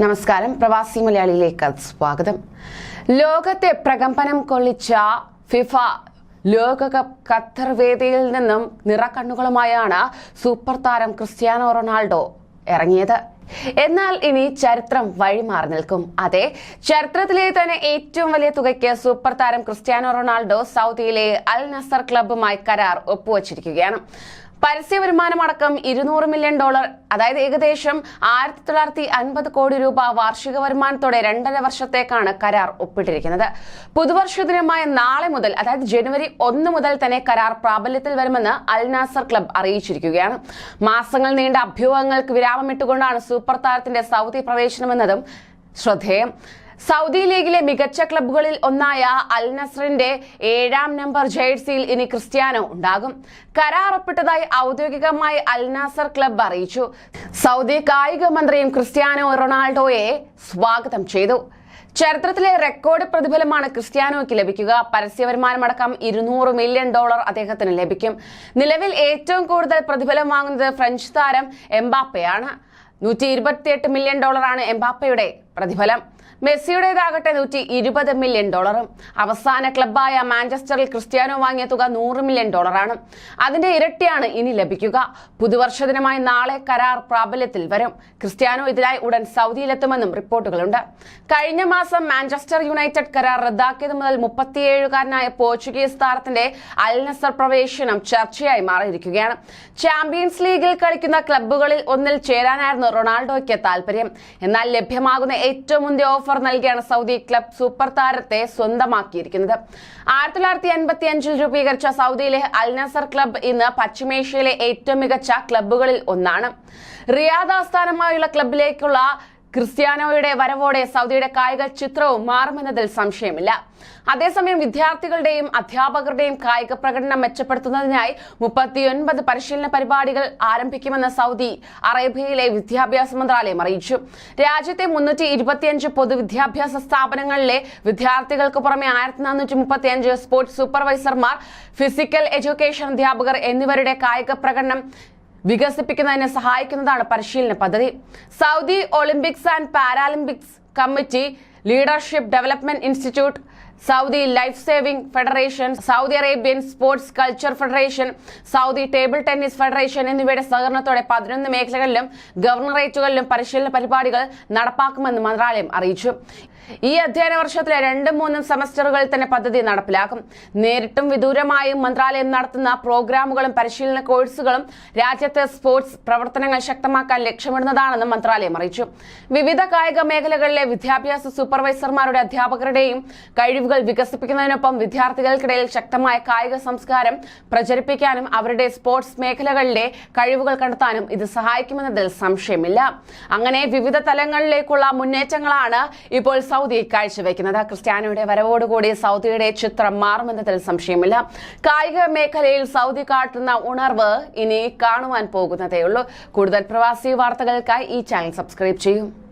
നമസ്കാരം. പ്രവാസി മലയാളിയിലേക്ക് സ്വാഗതം. ലോകത്തെ പ്രകമ്പനം കൊള്ളിച്ച ഫിഫ ലോകകപ്പ് ഖത്തർ വേദിയിൽ നിന്നും നിറക്കണ്ണുകളുമായാണ് സൂപ്പർ താരം ക്രിസ്ത്യാനോ റൊണാൾഡോ ഇറങ്ങിയത്. എന്നാൽ ഇനി ചരിത്രം വഴിമാറി നിൽക്കും. അതെ ചരിത്രത്തിലെ തന്നെ ഏറ്റവും വലിയ തുകയ്ക്ക് സൂപ്പർ താരം ക്രിസ്ത്യാനോ റൊണാൾഡോ സൗദിയിലെ അൽ നസർ ക്ലബ്ബുമായി കരാർ ഒപ്പുവച്ചിരിക്കുകയാണ്. പരസ്യ വരുമാനമടക്കം ഇരുന്നൂറ് മില്യൺ ഡോളർ അതായത് ഏകദേശം ആയിരത്തി തൊള്ളായിരത്തി അൻപത് കോടി രൂപ വാർഷിക വരുമാനത്തോടെ രണ്ടര വർഷത്തേക്കാണ് കരാർ ഒപ്പിട്ടിരിക്കുന്നത്. പുതുവർഷ ദിനമായ നാളെ മുതൽ അതായത് ജനുവരി ഒന്ന് മുതൽ തന്നെ കരാർ പ്രാബല്യത്തിൽ വരുമെന്ന് അൽ നാസർ ക്ലബ് അറിയിച്ചിരിക്കുകയാണ്. മാസങ്ങൾ നീണ്ട അഭ്യൂഹങ്ങൾക്ക് വിരാമമിട്ടുകൊണ്ടാണ് സൂപ്പർ താരത്തിന്റെ സൗദി പ്രവേശനമെന്നതും ശ്രദ്ധേയം. സൗദി ലീഗിലെ മികച്ച ക്ലബ്ബുകളിൽ ഒന്നായ അൽ നസറിന്റെ ഏഴാം നമ്പർ ജേഴ്സിയിൽ ഇനി ക്രിസ്ത്യാനോ ഉണ്ടാകും. കരാർ ഒപ്പിട്ടതായി ഔദ്യോഗികമായി അൽ നാസർ ക്ലബ് അറിയിച്ചു. സൗദി കായിക മന്ത്രിയും ക്രിസ്ത്യാനോ റൊണാൾഡോയെ സ്വാഗതം ചെയ്തു. ചരിത്രത്തിലെ റെക്കോർഡ് പ്രതിഫലമാണ് ക്രിസ്ത്യാനോയ്ക്ക് ലഭിക്കുക. പരസ്യ വരുമാനമടക്കം ഇരുന്നൂറ് മില്യൺ ഡോളർ അദ്ദേഹത്തിന് ലഭിക്കും. നിലവിൽ ഏറ്റവും കൂടുതൽ പ്രതിഫലം വാങ്ങുന്നത് ഫ്രഞ്ച് താരം എംബാപ്പയാണ്. നൂറ്റി ഇരുപത്തിയെട്ട് മില്യൺ ഡോളറാണ് എംബാപ്പയുടെ പ്രതിഫലം. മെസ്സിയുടേതാകട്ടെ നൂറ്റി ഇരുപത് മില്യൺ ഡോളറും. അവസാന ക്ലബായ മാഞ്ചസ്റ്ററിൽ ക്രിസ്ത്യാനോ വാങ്ങിയ തുക നൂറ് മില്യൺ ഡോളറാണ്. അതിന്റെ ഇരട്ടിയാണ് ഇനി ലഭിക്കുക. പുതുവർഷ ദിനമായി നാളെ കരാർ പ്രാബല്യത്തിൽ വരും. ക്രിസ്ത്യാനോ ഇതിനായി ഉടൻ സൗദിയിലെത്തുമെന്നും റിപ്പോർട്ടുകളുണ്ട്. കഴിഞ്ഞ മാസം മാഞ്ചസ്റ്റർ യുണൈറ്റഡ് കരാർ റദ്ദാക്കിയത് മുതൽ മുപ്പത്തിയേഴുകാരനായ പോർച്ചുഗീസ് താരത്തിന്റെ അൽനസർ പ്രവേശനം ചർച്ചയായി മാറിയിരിക്കുകയാണ്. ചാമ്പ്യൻസ് ലീഗിൽ കളിക്കുന്ന ക്ലബ്ബുകളിൽ ഒന്നിൽ ചേരാനായിരുന്നു റൊണാൾഡോയ്ക്ക് താല്പര്യം എന്നാൽ ലഭ്യമാകുന്ന ഏറ്റവും മുന്തിയ ഓഫർ നൽകിയാണ് സൗദി ക്ലബ് സൂപ്പർ താരത്തെ സ്വന്തമാക്കിയിരിക്കുന്നത്. ആയിരത്തി തൊള്ളായിരത്തി എൺപത്തി അഞ്ചിൽ രൂപീകരിച്ച സൗദിയിലെ അൽ നസർ ക്ലബ് ഇന്ന് പശ്ചിമേഷ്യയിലെ ഏറ്റവും മികച്ച ക്ലബ്ബുകളിൽ ഒന്നാണ്. റിയാദ് ആസ്ഥാനമായുള്ള ക്ലബിലേക്കുള്ള ക്രിസ്ത്യാനോയുടെ വരവോടെ സൗദിയുടെ കായിക ചിത്രവും മാറുമെന്നതിൽ സംശയമില്ല. അതേസമയം വിദ്യാർത്ഥികളുടെയും അധ്യാപകരുടെയും കായിക പ്രകടനം മെച്ചപ്പെടുത്തുന്നതിനായി മുപ്പത്തിയൊൻപത് പരിശീലന പരിപാടികൾ ആരംഭിക്കുമെന്ന് സൗദി അറേബ്യയിലെ വിദ്യാഭ്യാസ മന്ത്രാലയം അറിയിച്ചു. രാജ്യത്തെ മുന്നൂറ്റി ഇരുപത്തിയഞ്ച് പൊതുവിദ്യാഭ്യാസ സ്ഥാപനങ്ങളിലെ വിദ്യാർത്ഥികൾക്ക് പുറമെ ആയിരത്തി നാനൂറ്റി മുപ്പത്തിയഞ്ച് സ്പോർട്സ് സൂപ്പർവൈസർമാർ ഫിസിക്കൽ എഡ്യൂക്കേഷൻ അധ്യാപകർ എന്നിവരുടെ കായിക പ്രകടനം വികസിപ്പിക്കുന്നതിന് സഹായിക്കുന്നതാണ് പരിശീലന പദ്ധതി. Saudi Olympics and Paralympics committee leadership development institute Saudi life saving federation Saudi Arabian sports culture federation Saudi table tennis federation എന്നിവയുടെ സഹകരണത്തോടെ പതിനൊന്ന് മേഖലകളിലും ഗവർണറേറ്റുകളിലും പരിശീലന പരിപാടികൾ നടപ്പാക്കുമെന്ന് മന്ത്രാലയം അറിയിച്ചു. ഈ അധ്യയന വർഷത്തിലെ രണ്ടും മൂന്നും സെമസ്റ്ററുകളിൽ തന്നെ പദ്ധതി നടപ്പിലാക്കും. നേരിട്ടും വിദൂരമായും മന്ത്രാലയം നടത്തുന്ന പ്രോഗ്രാമുകളും പരിശീലന കോഴ്സുകളും രാജ്യത്തെ സ്പോർട്സ് പ്രവർത്തനങ്ങൾ ശക്തമാക്കാൻ ലക്ഷ്യമിടുന്നതാണെന്ന് മന്ത്രാലയം അറിയിച്ചു. വിവിധ കായിക മേഖലകളിലെ വിദ്യാഭ്യാസ സൂപ്പർവൈസർമാരുടെ അധ്യാപകരുടെയും കഴിവുകൾ വികസിപ്പിക്കുന്നതിനൊപ്പം വിദ്യാർത്ഥികൾക്കിടയിൽ ശക്തമായ കായിക സംസ്കാരം പ്രചരിപ്പിക്കാനും അവരുടെ സ്പോർട്സ് മേഖലകളിലെ കഴിവുകൾ കണ്ടെത്താനും ഇത് സഹായിക്കുമെന്നതിൽ സംശയമില്ല. അങ്ങനെ വിവിധ തലങ്ങളിലേക്കുള്ള മുന്നേറ്റങ്ങളാണ് ഇപ്പോൾ സൗദി കാഴ്ചവെക്കുന്നത്. ക്രിസ്ത്യാനോയുടെ വരവോടുകൂടി സൗദിയുടെ ചിത്രം മാറുമെന്നതിൽ സംശയമില്ല. കായിക മേഖലയിൽ സൗദി കാട്ടുന്ന ഉണർവ് ഇനി കാണുവാൻ പോകുന്നതേയുള്ളൂ. കൂടുതൽ പ്രവാസി വാർത്തകൾക്കായി ഈ ചാനൽ സബ്സ്ക്രൈബ് ചെയ്യും.